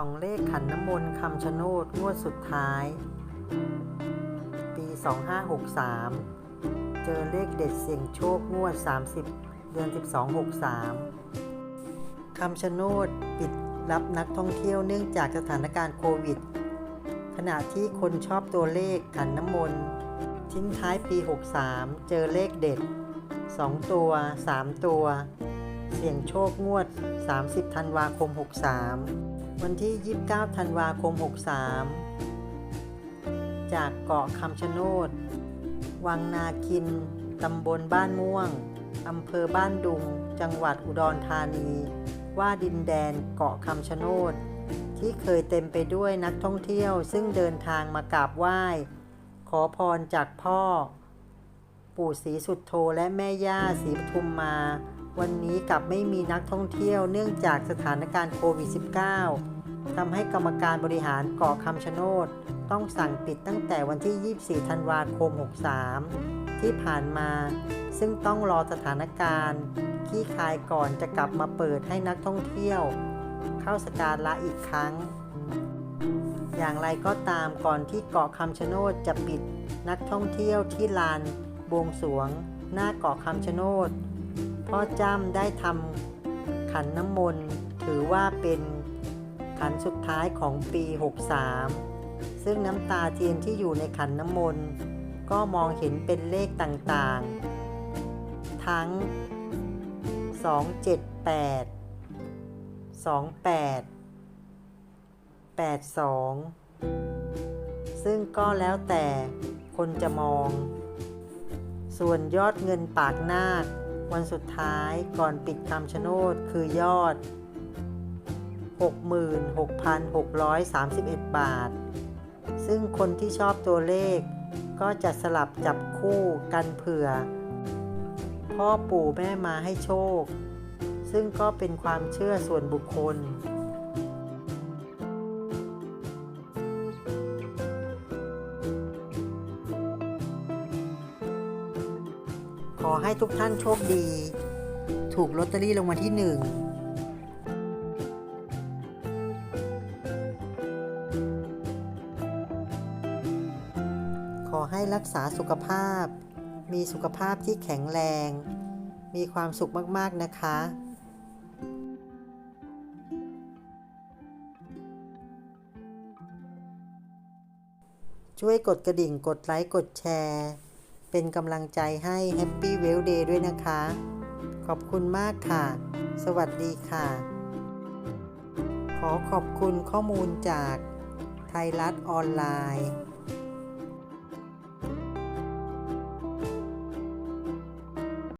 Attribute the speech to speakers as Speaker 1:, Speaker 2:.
Speaker 1: ส่องเลขขันน้ำมนต์คำชะโนดงวดสุดท้าย ปี 2563 เจอเลขเด็ดเสี่ยงโชคงวด 30 เดือน 12 63 คำชะโนดปิดรับนักท่องเที่ยวเนื่องจากสถานการณ์โควิด ขณะที่คนชอบตัวเลขขันน้ำมนต์ทิ้งท้ายปี 63 เจอเลขเด็ด 2 ตัว 3 ตัว เสี่ยงโชคงวด 30 ธันวาคม 63 วันที่ 29 ธันวาคม 63 จากเกาะคำชะโนด วังนาคิน ตำบลบ้านม่วง อำเภอบ้านดุง จังหวัดอุดรธานี ว่าดินแดนเกาะคำชะโนด ที่เคยเต็มไปด้วยนักท่องเที่ยว ซึ่งเดินทางมากราบไหว้ ขอพรจากพ่อ ปู่ศรีสุดโทและแม่ย่าศรีปทุมมา วันนี้กลับไม่มีนักท่องเที่ยวเนื่องจากสถานการณ์โควิด -19 ทำให้กรรมการบริหารเกาะคำชะโนดต้องสั่งปิดตั้งแต่วันที่ 24 ธันวาคม 63 ที่ผ่านมา ซึ่งต้องรอสถานการณ์คลี่คลายก่อนจะกลับมาเปิดให้นักท่องเที่ยว เข้าสการละอีกครั้ง อย่างไรก็ตามก่อนที่เกาะคำชะโนดจะปิดนักท่องเที่ยวที่ลานบวงสรวง หน้าเกาะคำชะโนด พ่อจ้ำได้ทำขันน้ำมนต์ถือว่าเป็นขันสุดท้ายของปี 63 ซึ่งน้ำตาเทียนที่อยู่ในขันน้ำมนต์ก็มองเห็นเป็นเลขต่างๆ ทั้ง 278 28 82 ซึ่งก็แล้วแต่คนจะมอง ส่วนยอดเงินปากนาค วันสุดท้ายก่อนปิดคำชะโนดคือยอด 66,631 บาท ซึ่งคนที่ชอบตัวเลข ก็จะสลับจับคู่กันเผื่อ พ่อปู่แม่มาให้โชค ซึ่งก็เป็นความเชื่อส่วนบุคคล อให้ทุกท่านโชคดี ถูกลอตเตอรี่รางวัลที่หนึ่งขอให้รักษาสุขภาพ มีสุขภาพที่แข็งแรง มีความสุขมาก ๆ นะคะ ช่วยกดกระดิ่ง กดไลค์ กดแชร์ เป็นกำลังใจให้ Happy w e l l Day ด้วยนะคะ ขอบคุณมากค่ะ สวัสดีค่ะ ขอขอบคุณข้อมูลจากไทยรัฐออนไลน์